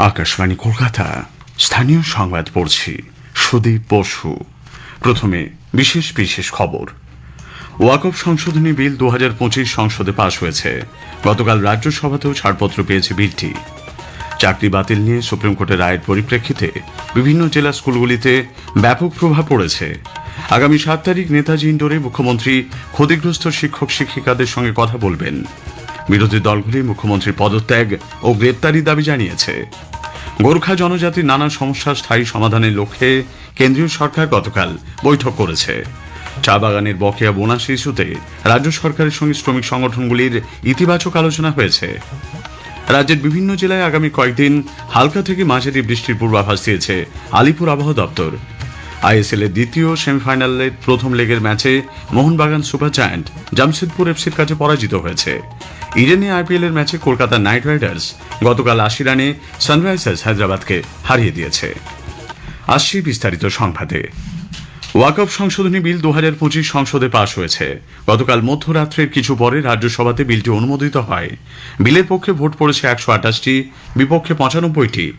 আকাশবাণী কলকাতা। স্থানীয় সংবাদ পড়ছি সুদীপ বসু। প্রথমে বিশেষ বিশেষ খবর। ওয়াকফ সংশোধনী বিল দু হাজার পঁচিশ সংসদে পাশ হয়েছে। গতকাল রাজ্যসভাতেও ছাড়পত্র পেয়েছে বিলটি। চাকরি বাতিল নিয়ে সুপ্রিম কোর্টের রায়ের পরিপ্রেক্ষিতে বিভিন্ন জেলা স্কুলগুলিতে ব্যাপক প্রভাব পড়েছে। আগামী সাত তারিখ নেতাজি ইন্ডোরে মুখ্যমন্ত্রী ক্ষতিগ্রস্ত শিক্ষক শিক্ষিকাদের সঙ্গে কথা বলবেন। বিরোধী দলগুলি মুখ্যমন্ত্রীর পদত্যাগ ও গ্রেপ্তারি দাবি জানিয়েছে। গোর্খা জনজাতির নানা সমস্যার স্থায়ী সমাধানের লক্ষ্যে কেন্দ্রীয় সরকার গতকাল বৈঠক করেছে। চা বাগানের বকেয়া বোনাস ইস্যুতে রাজ্য সরকারের সঙ্গে শ্রমিক সংগঠনগুলির ইতিবাচক আলোচনা হয়েছে। রাজ্যের বিভিন্ন জেলায় আগামী কয়েকদিন হালকা থেকে মাঝারি বৃষ্টির পূর্বাভাস দিয়েছে আলিপুর আবহাওয়া দপ্তর। আইএসএল এর দ্বিতীয় সেমিফাইনালের প্রথম লেগের ম্যাচে মোহনবাগান সুপার জায়ান্ট জামশেদপুর এফসির কাছে পরাজিত হয়েছে। ইডেনে আইপিএল এর ম্যাচে কলকাতা নাইট রাইডার্স গতকাল আশি রানে সানরাইজার্স হায়দ্রাবাদকে হারিয়ে দিয়েছে। আসছি বিস্তারিত সংবাদে। ওয়াকফ সংশোধনী বিল দু হাজার পঁচিশ সংসদে পাশ হয়েছে। গতকাল মধ্যরাত্রের কিছু পরে রাজ্যসভাতে বিলটি অনুমোদিত হয়। বিলের পক্ষে ভোট পড়েছে একশো আঠাশটি, বিপক্ষে পঁচানব্বইটি।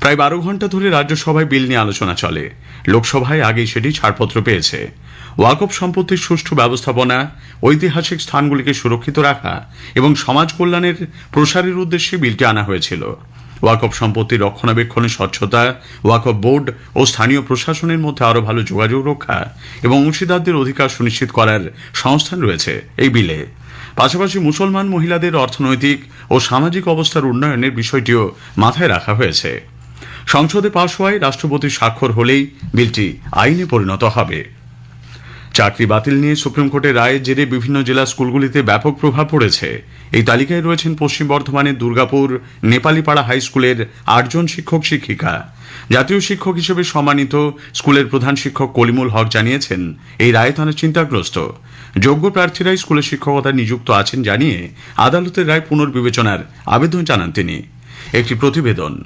প্রায় বারো ঘণ্টা ধরে রাজ্যসভায় বিল নিয়ে আলোচনা চলে। লোকসভায় আগেই সেটি ছাড়পত্র পেয়েছে। ওয়াকফ সম্পত্তির সুষ্ঠু ব্যবস্থাপনা, ঐতিহাসিক স্থানগুলিকে সুরক্ষিত রাখা এবং সমাজ কল্যাণের প্রসারের উদ্দেশ্যে বিলটি আনা হয়েছিল। ওয়াকফ সম্পত্তি রক্ষণাবেক্ষণে স্বচ্ছতা, ওয়াকফ বোর্ড ও স্থানীয় প্রশাসনের মধ্যে আরও ভালো যোগাযোগ রক্ষা এবং অংশীদারদের অধিকার সুনিশ্চিত করার সংস্থান রয়েছে এই বিলে। পাশাপাশি মুসলমান মহিলাদের অর্থনৈতিক ও সামাজিক অবস্থার উন্নয়নের বিষয়টিও মাথায় রাখা হয়েছে। সংসদে পাশ হওয়ায় রাষ্ট্রপতির স্বাক্ষর হলেই বিলটি আইনে পরিণত হবে। চাকরি বাতিল নিয়ে সুপ্রিম কোর্টের রায়ের জেরে বিভিন্ন জেলা স্কুলগুলিতে ব্যাপক প্রভাব পড়েছে। এই তালিকায় রয়েছেন পশ্চিম বর্ধমানের দুর্গাপুর, নেপালিপাড়া হাই স্কুলের আটজন শিক্ষক শিক্ষিকা। জাতীয় শিক্ষক হিসেবে সম্মানিত স্কুলের প্রধান শিক্ষক কলিমুল হক জানিয়েছেন, এই রায়ে তারা চিন্তাগ্রস্ত। যোগ্য প্রার্থীরাই স্কুলের শিক্ষকতা নিযুক্ত আছেন জানিয়ে আদালতের রায় পুনর্বিবেচনার আবেদন জানান তিনি। একটি প্রতিবেদন।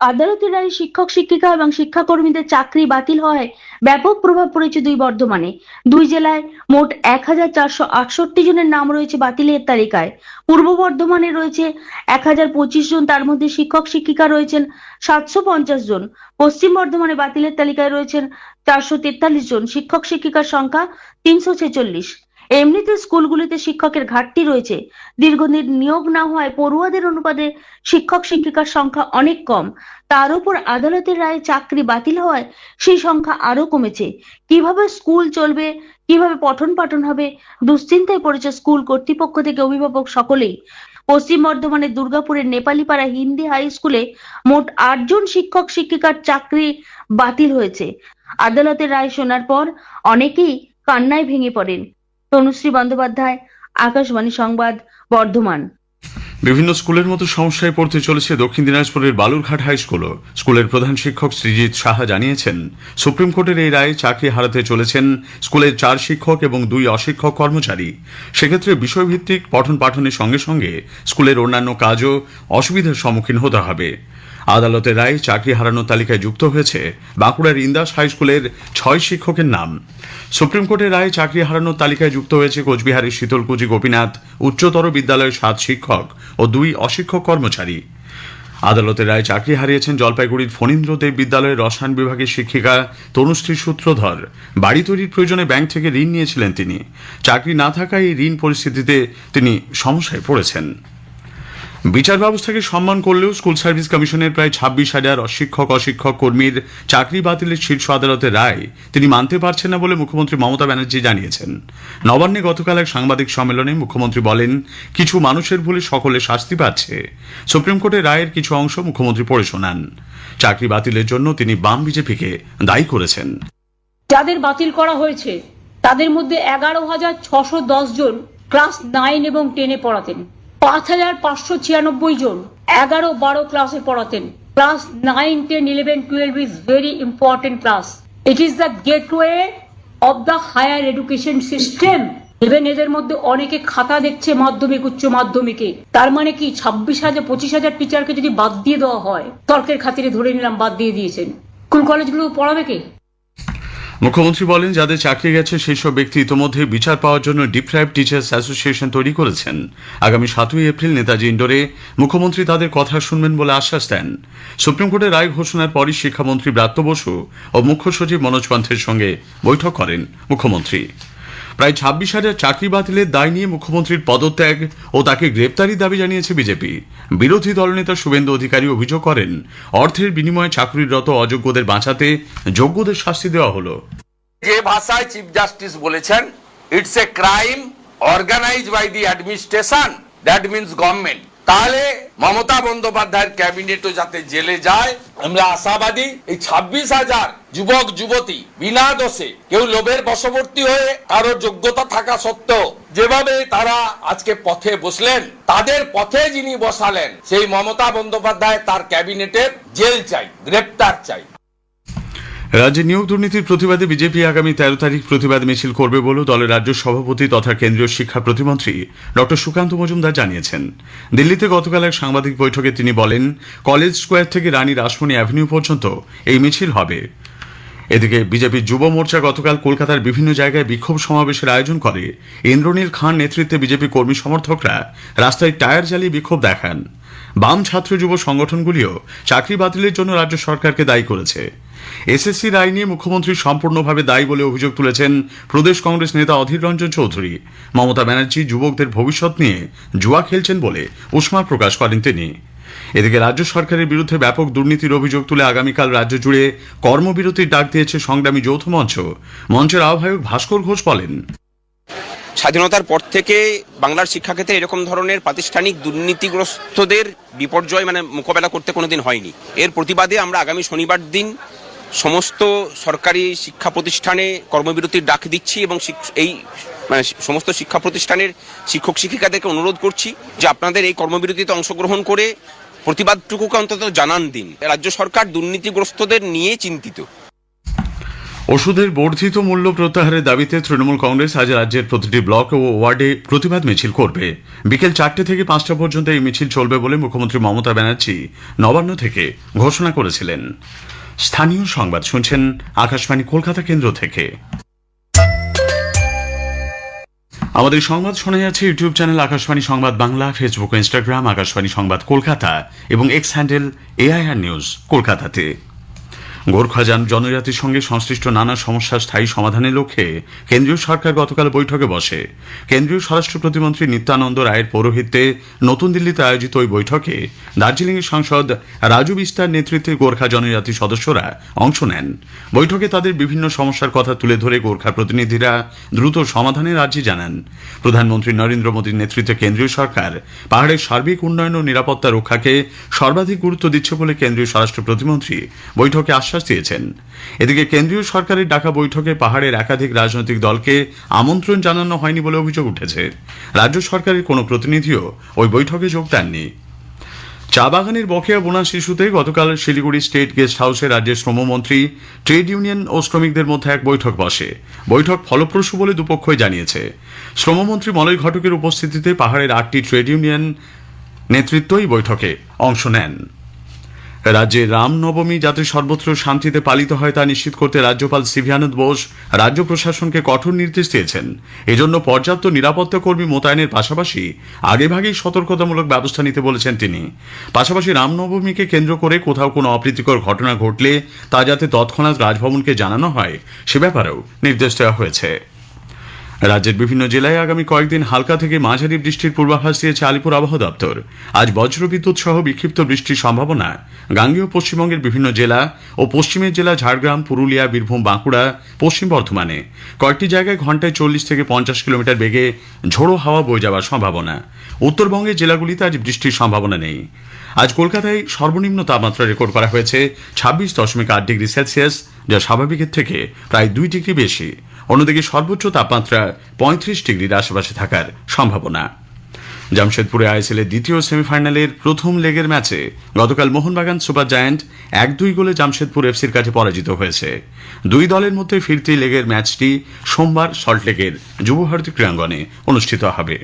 আদালতের রায়ে শিক্ষক, শিক্ষিকা এবং শিক্ষাকর্মীদের চাকরি বাতিল হওয়ায় ব্যাপক প্রভাব পড়েছে দুই বর্ধমানে। দুই জেলায় মোট এক হাজার চারশো আটষট্টি জনের নাম রয়েছে বাতিলের তালিকায়। পূর্ব বর্ধমানে রয়েছে এক হাজার পঁচিশ জন, তার মধ্যে শিক্ষক, শিক্ষিকা রয়েছেন সাতশো পঞ্চাশ জন। পশ্চিম বর্ধমানে বাতিলের তালিকায় রয়েছেন চারশো তেতাল্লিশ জন, শিক্ষক, শিক্ষিকার সংখ্যা তিনশো ছেচল্লিশ। এমনিতে স্কুলগুলিতে শিক্ষকের ঘাটতি রয়েছে। দীর্ঘদিন নিয়োগ না হওয়ায় পড়ুয়াদের অনুপাতে শিক্ষক শিক্ষিকার সংখ্যা অনেক কম। তার উপর আদালতের রায়ে চাকরি বাতিল হওয়ায় সেই সংখ্যা আরও কমেছে। কীভাবে স্কুল চলবে, কীভাবে পঠন পাঠন হবে, দুশ্চিন্তায় পড়েছে স্কুল কর্তৃপক্ষ থেকে অভিভাবক সকলেই। পশ্চিম বর্ধমানের দুর্গাপুরের নেপালিপাড়া হিন্দি হাই স্কুলে মোট আটজন শিক্ষক শিক্ষিকার চাকরি বাতিল হয়েছে। আদালতের রায় শোনার পর অনেকেই কান্নায় ভেঙে পড়েন। তনুশ্রী বন্দ্যোপাধ্যায়, আকাশবাণী সংবাদ, বর্ধমান। বিভিন্ন স্কুলের মতো সমস্যায় পড়তে চলেছে দক্ষিণ দিনাজপুরের বালুরঘাট হাই স্কুলও স্কুলের প্রধান শিক্ষক শ্রীজিৎ সাহা জানিয়েছেন, সুপ্রিম কোর্টের এই রায়ে চাকরি হারাতে চলেছেন স্কুলের চার শিক্ষক এবং দুই অশিক্ষক কর্মচারী। সেক্ষেত্রে বিষয়ভিত্তিক পঠন পাঠনের সঙ্গে সঙ্গে স্কুলের অন্যান্য কাজও অসুবিধার সম্মুখীন হতে হবে। আদালতের রায়ে চাকরি হারানোর তালিকায় যুক্ত হয়েছে বাঁকুড়ার ইন্দাস হাই স্কুলের ছয় শিক্ষকের নাম। সুপ্রিম কোর্টের রায়ে চাকরি হারানোর তালিকায় যুক্ত হয়েছে কোচবিহারের শীতলকুচি গোপীনাথ, উচ্চতর বিদ্যালয়ের সাত শিক্ষক ও দুই অশিক্ষক কর্মচারী। আদালতের রায় চাকরি হারিয়েছেন জলপাইগুড়ির ফণীন্দ্র দেব বিদ্যালয়ের রসায়ন বিভাগের শিক্ষিকা তনুশ্রী সূত্রধর। বাড়ি তৈরির প্রয়োজনে ব্যাংক থেকে ঋণ নিয়েছিলেন তিনি। চাকরি না থাকায় এই ঋণ পরিস্থিতিতে তিনি সমস্যায় পড়েছেন। বিচার ব্যবস্থাকে সম্মান করলেও স্কুল সার্ভিস কমিশনের প্রায় ছাব্বিশ হাজার অশিক্ষক অশিক্ষক কর্মীর চাকরি বাতিলের শীর্ষ আদালতের রায় তিনি মানতে পারছেন না বলে মুখ্যমন্ত্রী মমতা ব্যানার্জি জানিয়েছেন। নবান্নে গতকাল এক সাংবাদিক সম্মেলনে মুখ্যমন্ত্রী বলেন, কিছু মানুষের ভুলে সকলে শাস্তি পাচ্ছে। সুপ্রিম কোর্টের রায়ের কিছু অংশ মুখ্যমন্ত্রী পড়ে শোনান। চাকরি বাতিলের জন্য তিনি বাম বিজেপিকে দায়ী করেছেন। যাদের বাতিল করা হয়েছে, তাদের মধ্যে এগারো হাজার ছশো দশ জন ক্লাস নাইন এবং টেনে পড়াতেন। পাঁচ হাজার পাঁচশো ছিয়ানব্বই জন এগারো বারো ক্লাসে পড়াতেন। Class nine ten eleven twelve is very important class it is the gateway of the higher education system even এদের মধ্যে অনেকে খাতা দেখছে মাধ্যমিক, উচ্চ মাধ্যমিকে। তার মানে কি ছাব্বিশ হাজার, পঁচিশ হাজার টিচারকে যদি বাদ দিয়ে দেওয়া হয়, তর্কের খাতিরে ধরে নিলাম বাদ দিয়ে দিয়েছেন। স্কুল কলেজগুলো পড়াবে কে? মুখ্যমন্ত্রী বলেন, যাদের চাকরি গেছে সেই সব ব্যক্তি ইতিমধ্যে বিচার পাওয়ার জন্য ডিপ্রাইভ টিচার্স অ্যাসোসিয়েশন তৈরি করেছেন। আগামী সাতই এপ্রিল নেতাজি ইন্ডোরে মুখ্যমন্ত্রী তাদের কথা শুনবেন বলে আশ্বাস দেন। সুপ্রিম কোর্টের রায় ঘোষণার পরই শিক্ষামন্ত্রী ব্রাত্য বসু ও মুখ্য সচিব মনোজ পান্থের সঙ্গে বৈঠক করেন মুখ্যমন্ত্রী। প্রায় ছাব্বিশ হাজার চাকরি বাতিলের দায় নিয়ে মুখ্যমন্ত্রীর পদত্যাগ ও তাকে গ্রেপ্তারি দাবি জানিয়েছে বিজেপি। বিরোধী দলনেতা শুভেন্দু অধিকারী অভিযোগ করেন, অর্থের বিনিময়ে চাকরিরত অযোগ্যদের বাঁচাতে যোগ্যদের শাস্তি দেওয়া হলো। যে ভাষায় চিফ জাস্টিস বলেছেন it's a crime organize by the administration that means government তাহলে মমতা বন্দ্যোপাধ্যায়ের ক্যাবিনেটও যাতে জেলে যায়। আমরা আশাবাদী এই ছাব্বিশ হাজার যুবক, যুবতী বিনা দোষে কেউ লোভের বশবর্তী হয়ে কারও যোগ্যতা থাকা সত্ত্বেও যেভাবে তারা আজকে পথে বসলেন, তাদের পথে যিনি বসালেন, সেই মমতা বন্দ্যোপাধ্যায় তার ক্যাবিনেটের জেল চাই, গ্রেপ্তার চাই। রাজ্যে নিয়োগ দুর্নীতির প্রতিবাদে বিজেপি আগামী তেরো তারিখ প্রতিবাদ মিছিল করবে বলেও দলের রাজ্য সভাপতি তথা কেন্দ্রীয় শিক্ষা প্রতিমন্ত্রী ডক্টর সুকান্ত মজুমদার জানিয়েছেন। দিল্লিতে গতকাল এক সাংবাদিক বৈঠকে তিনি বলেন, কলেজ স্কোয়ার থেকে রানী রাসমণি অ্যাভিনিউ পর্যন্ত এই মিছিল হবে। এদিকে বিজেপির যুব মোর্চা গতকাল কলকাতার বিভিন্ন জায়গায় বিক্ষোভ সমাবেশের আয়োজন করে। ইন্দ্রনীল খান নেতৃত্বে বিজেপি কর্মী সমর্থকরা রাস্তায় টায়ার জ্বালিয়ে বিক্ষোভ দেখান। বাম ছাত্র যুব সংগঠনগুলিও চাকরি বাতিলের জন্য রাজ্য সরকারকে দায়ী করেছে। এসএসসি রায় নিয়ে মুখ্যমন্ত্রী সম্পূর্ণভাবে দায়ী বলে অভিযোগ তুলেছেন প্রদেশ কংগ্রেস নেতা অধীর রঞ্জন চৌধুরী। মমতা ব্যানার্জি যুবকদের ভবিষ্যৎ নিয়ে জুয়া খেলছেন বলে উষ্মা প্রকাশ করেন তিনি। এদিকে রাজ্য সরকারের বিরুদ্ধে ব্যাপক দুর্নীতির অভিযোগ তুলে আগামীকাল রাজ্য জুড়ে কর্মবিরতির ডাক দিয়েছে সংগ্রামী যৌথ মঞ্চ। মঞ্চের আহ্বায়ক ভাস্কর ঘোষ বলেন স্বাধীনতার পর থেকে বাংলার শিক্ষাক্ষেত্রে এরকম ধরনের প্রাতিষ্ঠানিক দুর্নীতিগ্রস্তদের বিপর্যয় মানে মোকাবেলা করতে কোনোদিন হয়নি। এর প্রতিবাদে আমরা আগামী শনিবার দিন সমস্ত সরকারি শিক্ষা প্রতিষ্ঠানে কর্মবিরতির ডাক দিচ্ছি এবং এই মানে সমস্ত শিক্ষা প্রতিষ্ঠানের শিক্ষক শিক্ষিকাদেরকে অনুরোধ করছি যে আপনাদের এই কর্মবিরতিতে অংশগ্রহণ করে প্রতিবাদটুকুকে অন্তত জানান দিন। রাজ্য সরকার দুর্নীতিগ্রস্তদের নিয়ে চিন্তিত। ওষুধের বর্ধিত মূল্য প্রত্যাহারের দাবিতে তৃণমূল কংগ্রেস আজ রাজ্যের প্রতিটি ব্লক ও ওয়ার্ডে প্রতিবাদ মিছিল করবে। বিকেল চারটে থেকে পাঁচটা পর্যন্ত এই মিছিল চলবে বলে মুখ্যমন্ত্রী মমতা ব্যানার্জি নবান্ন থেকে ঘোষণা করেছিলেন। স্থানীয় সংবাদ শুনছেন আকাশবাণী কলকাতা কেন্দ্র থেকে। আমাদের সংবাদ শোনা যাচ্ছে YouTube channel Akashvani Sangbad Bangla, Facebook ও ইনস্টাগ্রাম, আকাশবাণী সংবাদ কলকাতা এবং এক্স হ্যান্ডেল এআইআর নিউজ কলকাতাতে। গোর্খা জন জনজাতির সঙ্গে সংশ্লিষ্ট নানা সমস্যার স্থায়ী সমাধানের লক্ষ্যে কেন্দ্রীয় সরকার গতকাল বৈঠকে বসে। কেন্দ্রীয় স্বরাষ্ট্র প্রতিমন্ত্রী নিত্যানন্দ রায়ের পৌরোহিত্যে নতুন দিল্লিতে আয়োজিত ওই বৈঠকে দার্জিলিংয়ের সাংসদ রাজু বিস্তার নেতৃত্বে গোর্খা জনজাতির সদস্যরা অংশ নেন। বৈঠকে তাদের বিভিন্ন সমস্যার কথা তুলে ধরে গোর্খা প্রতিনিধিরা দ্রুত সমাধানের আর্জি জানান। প্রধানমন্ত্রী নরেন্দ্র মোদীর নেতৃত্বে কেন্দ্রীয় সরকার পাহাড়ের সার্বিক উন্নয়ন ও নিরাপত্তা রক্ষাকে সর্বাধিক গুরুত্ব দিচ্ছে বলে কেন্দ্রীয় স্বরাষ্ট্র প্রতিমন্ত্রী বৈঠকে আশ্বাস দিয়েছেন। এদিকে কেন্দ্রীয় সরকারের ডাকা বৈঠকে পাহাড়ের একাধিক রাজনৈতিক দলকে আমন্ত্রণ জানানো হয়নি বলে অভিযোগ উঠেছে। রাজ্য সরকারের কোনো প্রতিনিধিও ওই বৈঠকে যোগ দেননি। চা বাগানের বকেয়া বোনাস ইস্যুতে গতকাল শিলিগুড়ি স্টেট গেস্ট হাউসে রাজ্যের শ্রমমন্ত্রী, ট্রেড ইউনিয়ন ও শ্রমিকদের মধ্যে এক বৈঠক বসে। বৈঠক ফলপ্রসূ বলে দুপক্ষই জানিয়েছে। শ্রমমন্ত্রী মলয় ঘটকের উপস্থিতিতে পাহাড়ের আটটি ট্রেড ইউনিয়ন নেতৃত্বই বৈঠকে অংশ নেন। রাজ্যে রামনবমী যাতে সর্বত্র শান্তিতে পালিত হয় তা নিশ্চিত করতে রাজ্যপাল সিভিয়ানন্দ বোস রাজ্য প্রশাসনকে কঠোর নির্দেশ দিয়েছেন। এজন্য পর্যাপ্ত নিরাপত্তা কর্মী মোতায়েনের পাশাপাশি আগেভাগেই সতর্কতামূলক ব্যবস্থা নিতে বলেছেন তিনি। পাশাপাশি রামনবমীকে কেন্দ্র করে কোথাও কোনো অপ্রীতিকর ঘটনা ঘটলে তা যাতে তৎক্ষণাৎ রাজভবনকে জানানো হয়, সে ব্যাপারেও নির্দেশ দেওয়া হয়েছে। রাজ্যের বিভিন্ন জেলায় আগামী কয়েকদিন হালকা থেকে মাঝারি বৃষ্টির পূর্বাভাস দিয়েছে আলিপুর আবহাওয়া দপ্তর। আজ বজ্রবিদ্যুৎ সহ বিক্ষিপ্ত বৃষ্টির সম্ভাবনা। গাঙ্গেয় পশ্চিমবঙ্গের বিভিন্ন জেলা ও পশ্চিমের জেলা ঝাড়গ্রাম, পুরুলিয়া, বীরভূম, বাঁকুড়া, পশ্চিম বর্ধমানে। কয়েকটি জায়গায় ঘন্টায় চল্লিশ থেকে পঞ্চাশ কিলোমিটার বেগে ঝোড়ো হাওয়া বয়ে যাওয়ার সম্ভাবনা। উত্তরবঙ্গের জেলাগুলিতে আজ বৃষ্টির সম্ভাবনা নেই। আজ কলকাতায় সর্বনিম্ন তাপমাত্রা রেকর্ড করা হয়েছে ছাব্বিশ দশমিক আট ডিগ্রি সেলসিয়াস, যা স্বাভাবিকের থেকে প্রায় দুই ডিগ্রি বেশি। অন্যদিকে সর্বোচ্চ তাপমাত্রা পঁয়ত্রিশ ডিগ্রির আশেপাশে থাকার সম্ভাবনা। জামশেদপুরে আইএসএলের দ্বিতীয় সেমিফাইনালের প্রথম লেগের ম্যাচে গতকাল মোহনবাগান সুপার জায়ান্ট এক দুই গোলে জামশেদপুর এফসির কাছে পরাজিত হয়েছে। দুই দলের মধ্যে ফিরতি লেগের ম্যাচটি সোমবার সল্টলেকের যুবভারতী ক্রীড়াঙ্গনে অনুষ্ঠিত হবে।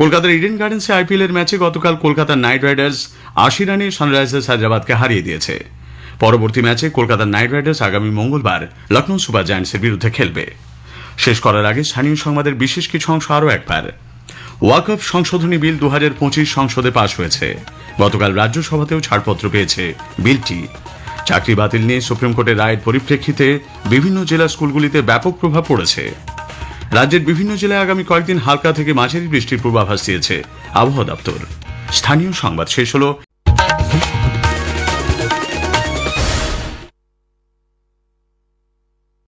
কলকাতার ইডেন গার্ডেন্সে আইপিএল এর ম্যাচে গতকাল কলকাতার নাইট রাইডার্স আশি রানে সানরাইজার্স হায়দ্রাবাদকে হারিয়ে দিয়েছে। পরবর্তী ম্যাচে কলকাতা নাইট রাইডার্স আগামী মঙ্গলবার লখনৌ সুপার জায়ান্টসের বিরুদ্ধে খেলবে। শেষ করার আগে স্থানীয় সংবাদের বিশেষ কিছু অংশ আরও একবার। ওয়াকফ সংশোধনী বিল দু হাজার পঁচিশ সংসদে পাশ হয়েছে। গতকাল রাজ্যসভাতেও ছাড়পত্র পেয়েছে বিলটি। চাকরি বাতিল নিয়ে সুপ্রিম কোর্টের রায়ের পরিপ্রেক্ষিতে বিভিন্ন জেলা স্কুলগুলিতে ব্যাপক প্রভাব পড়েছে। রাজ্যের বিভিন্ন জেলায় আগামী কয়েকদিন হালকা থেকে মাঝারি বৃষ্টির পূর্বাভাস দিয়েছে আবহাওয়া দপ্তর। স্থানীয় সংবাদ শেষ হলো